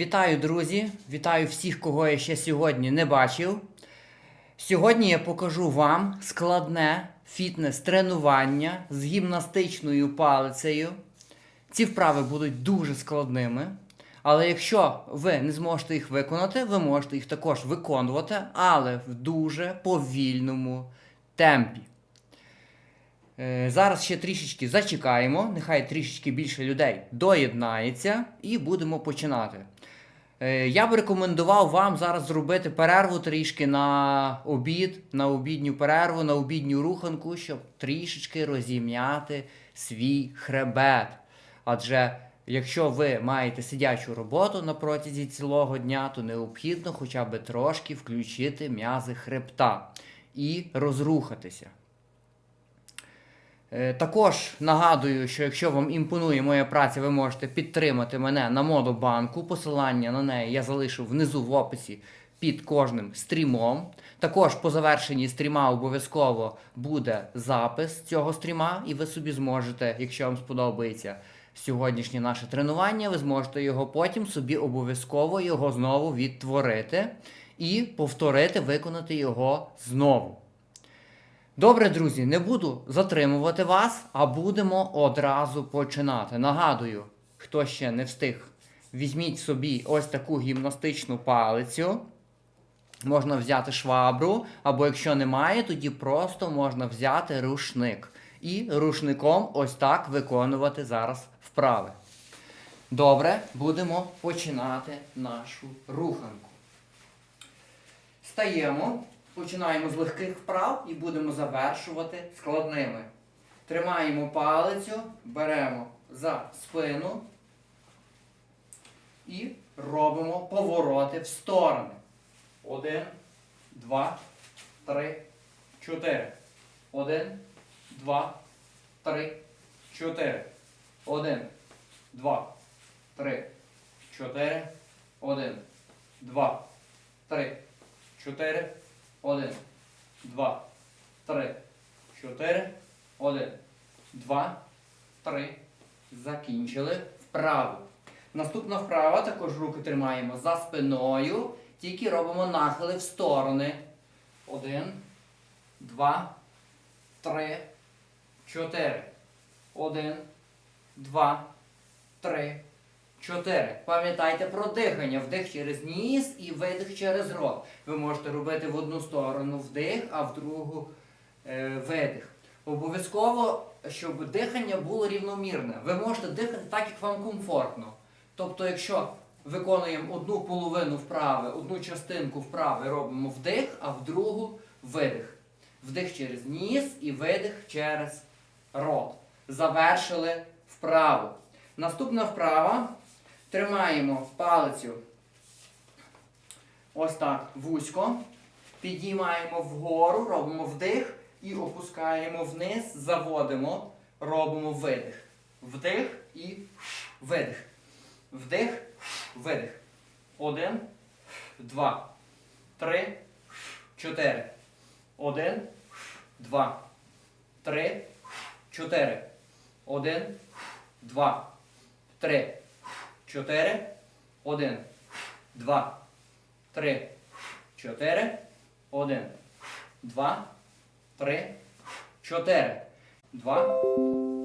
Вітаю, друзі! Вітаю всіх, кого я ще сьогодні не бачив. Сьогодні я покажу вам складне фітнес-тренування з гімнастичною палицею. Ці вправи будуть дуже складними. Але якщо ви не зможете їх виконати, ви можете їх також виконувати, але в дуже повільному темпі. Е, Зараз ще трішечки зачекаємо, нехай трішечки більше людей доєднається і будемо починати. Е, Я б рекомендував вам зараз зробити перерву трішки на обід, на обідню перерву, на обідню руханку, щоб трішечки розім'яти свій хребет. Адже якщо ви маєте сидячу роботу на протязі цілого дня, то необхідно хоча б трошки включити м'язи хребта і розрухатися. Е, Також нагадую, що якщо вам імпонує моя праця, ви можете підтримати мене на модобанку. Посилання на неї я залишу внизу в описі під кожним стрімом. Також по завершенні стріма обов'язково буде запис цього стріма, і ви собі зможете, якщо вам сподобається сьогоднішнє наше тренування, ви зможете його потім собі обов'язково його знову відтворити і повторити, виконати його знову. Добре, друзі, не буду затримувати вас, а будемо одразу починати. Нагадую, хто ще не встиг, візьміть собі ось таку гімнастичну палицю. Можна взяти швабру, або якщо немає, тоді просто можна взяти рушник. І рушником ось так виконувати зараз вправи. Добре, будемо починати нашу руханку. Стаємо, починаємо з легких вправ і будемо завершувати складними. Тримаємо палицю, беремо за спину і робимо повороти в сторони. Один, два, три, чотири. Один, два, три, чотири. Один, два, три, чотири. Один, два, три, чотири. Один, два, три, чотири. Один, два, три. Закінчили вправу. Наступна вправа також руки тримаємо за спиною, тільки робимо нахили в сторони. Один, два, три, чотири. Один, два, три, чотири. Пам'ятайте про дихання. Вдих через ніс і видих через рот. Ви можете робити в одну сторону вдих, а в другу е, видих. Обов'язково, щоб дихання було рівномірне. Ви можете дихати так, як вам комфортно. Тобто, якщо виконуємо одну половину вправи, одну частинку вправи робимо вдих, а в другу видих. Вдих через ніс і видих через рот. Завершили вправу. Наступна вправа. Тримаємо палицю ось так вузько. Підіймаємо вгору, робимо вдих і опускаємо вниз, заводимо, робимо видих. Вдих і видих. Вдих, видих. Один, два, три, чотири. Один, два, три, чотири. Один, два, три, чотири. Один, два, три, чотири. Один, два, три, чотири. Два,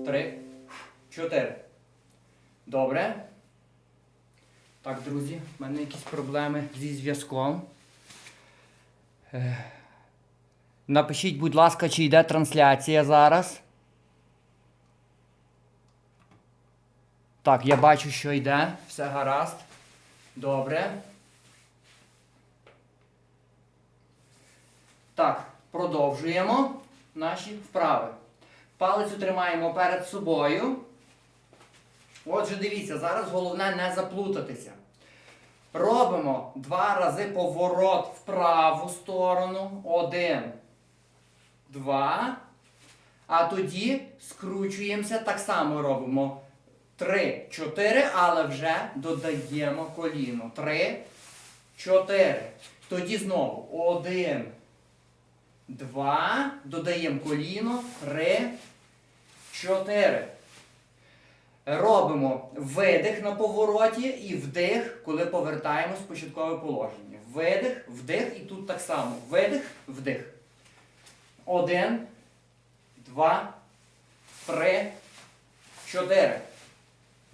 три, чотири. Добре. Так, друзі, в мене якісь проблеми зі зв'язком. Е, Напишіть, будь ласка, чи йде трансляція зараз. Так, я бачу, що йде. Все гаразд. Добре. Так, продовжуємо наші вправи. Палицю тримаємо перед собою. Отже, дивіться, зараз головне не заплутатися. Робимо два рази поворот в праву сторону. Один, два. А тоді скручуємося, так само робимо. Три, чотири, але вже додаємо коліно. Три, чотири. Тоді знову. Один, два. Додаємо коліно. Три, чотири. Робимо видих на повороті і вдих, коли повертаємось в початкове положення. Видих, вдих і тут так само. Видих, вдих. Один, два, три, чотири.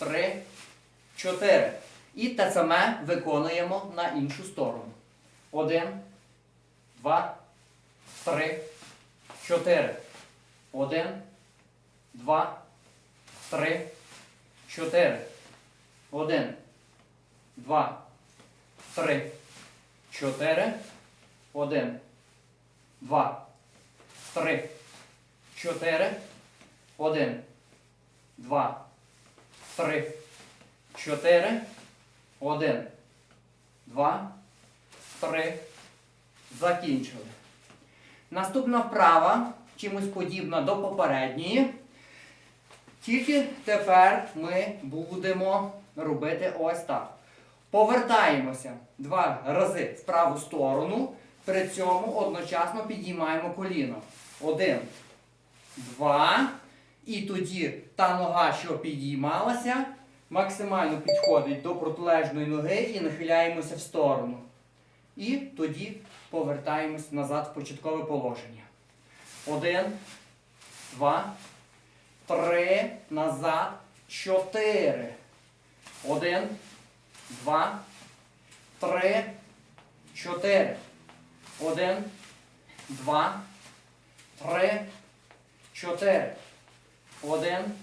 три, чотири. І те саме виконуємо на іншу сторону. Один, два, три, чотири. Один, два, три, чотири. Один, два, три, чотири. Один, два, три, чотири. Один, два, три, чотири. Один, два, три. Закінчили. Наступна вправа чимось подібна до попередньої. Тільки тепер ми будемо робити ось так. Повертаємося два рази в праву сторону. При цьому одночасно підіймаємо коліно. Один, два. І тоді та нога, що підіймалася, максимально підходить до протилежної ноги і нахиляємося в сторону. І тоді повертаємось назад в початкове положення. Один, два, три, назад, чотири. Один, два, три, чотири. Один, два, три, чотири. Один,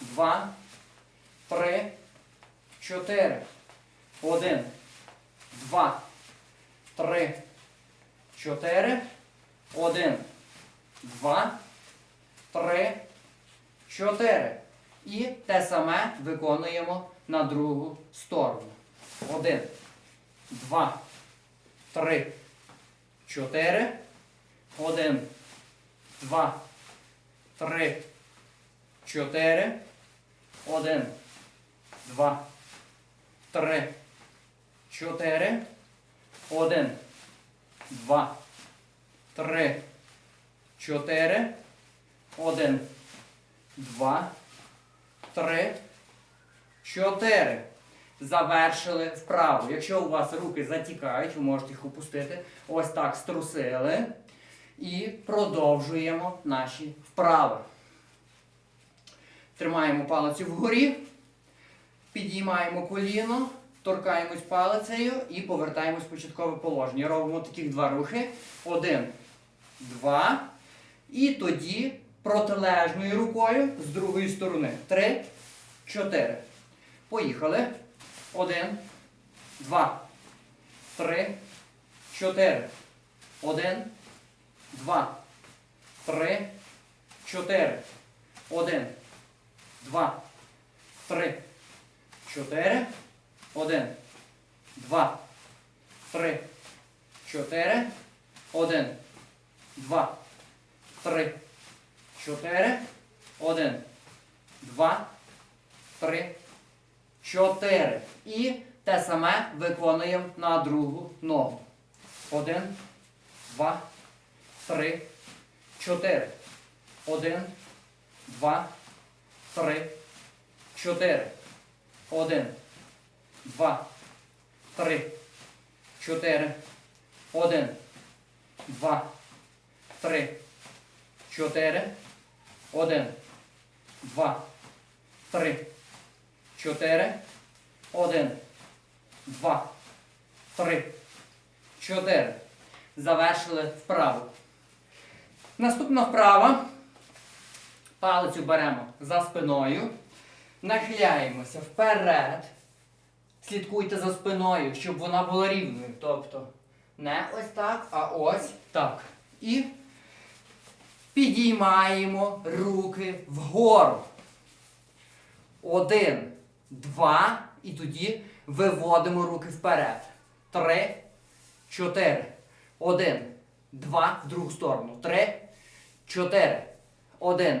два, три, чотири. Один, два, три, чотири. Один, два, три, чотири. І те саме виконуємо на другу сторону. Один, два, три, чотири. Один, два, три, чотири. Один, два, три, чотири. Один, два, три, чотири. Один, два, три, чотири. Завершили вправу. Якщо у вас руки затікають, ви можете їх опустити. Ось так струсили. І продовжуємо наші вправи. Тримаємо палицю вгорі, підіймаємо коліно, торкаємось палицею і повертаємось в початкове положення. Робимо таких два рухи. Один, два. І тоді протилежною рукою з другої сторони. Три, чотири. Поїхали. Один, два, три, чотири. Один, два, три, чотири. Один, два, три, чотири. Один, два, три, чотири. Один, два, три, чотири. Один, два, три, чотири. І те саме виконуємо на другу ногу. Один, два, три, чотири. Один, два, три, чотири. Один, два, три, чотири. Один, два, три, чотири. Один, два, три, чотири. Один, два, три, чотири. Завершили вправу. Наступна вправа. Палицю беремо за спиною. Нахиляємося вперед. Слідкуйте за спиною, щоб вона була рівною. Тобто не ось так, а ось так. І підіймаємо руки вгору. Один, два. І тоді виводимо руки вперед. Три, чотири. Один, два. В другу сторону. Три, чотири. Один,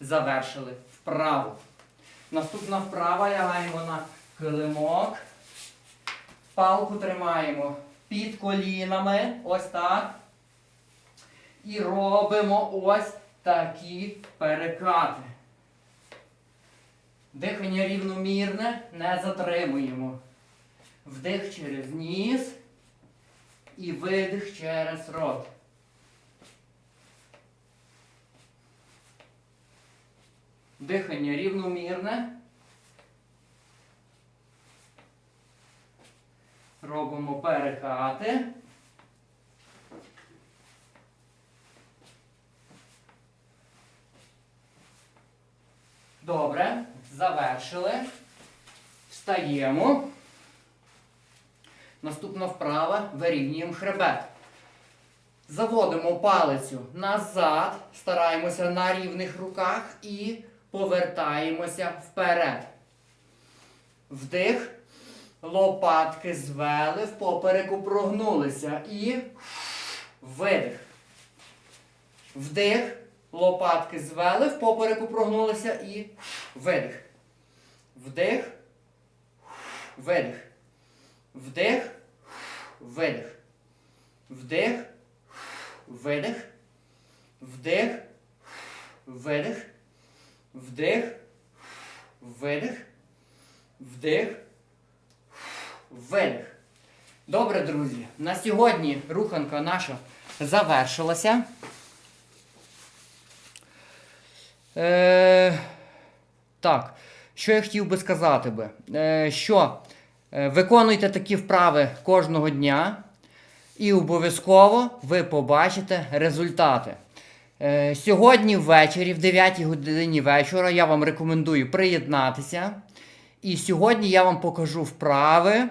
Завершили вправу. Наступна вправа лягаємо на килимок. Палку тримаємо під колінами. Ось так. І робимо ось такі перекати. Дихання рівномірне, не затримуємо. Вдих через ніс і видих через рот. Дихання рівномірне. Робимо перекати. Добре, завершили. Встаємо. Наступна вправа вирівнюємо хребет. Заводимо палицю назад, стараємося на рівних руках і повертаємося вперед. Вдих. Лопатки звели, в попереку прогнулися. І видих. Вдих. Лопатки звели, в попереку прогнулися і видих. Вдих. Видих. Вдих. Видих. Вдих. Видих. Вдих. Видих. Вдих. Видих. Вдих. Видих. Добре, друзі. На сьогодні руханка наша завершилася. Е, так, що я хотів би сказати би? Е, що е, виконуйте такі вправи кожного дня, і обов'язково ви побачите результати. Е, сьогодні ввечері, в 9 годині вечора, я вам рекомендую приєднатися. І сьогодні я вам покажу вправи.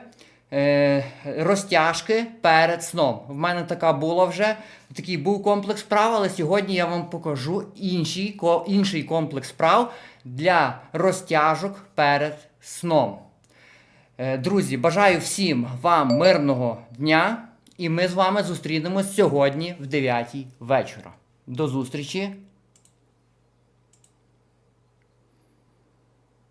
Е, розтяжки перед сном. В мене така була вже, такий був комплекс вправ, але сьогодні я вам покажу інший, інший комплекс вправ для розтяжок перед сном. Е, Друзі, бажаю всім вам мирного дня, і ми з вами зустрінемось сьогодні в 9 вечора. До зустрічі!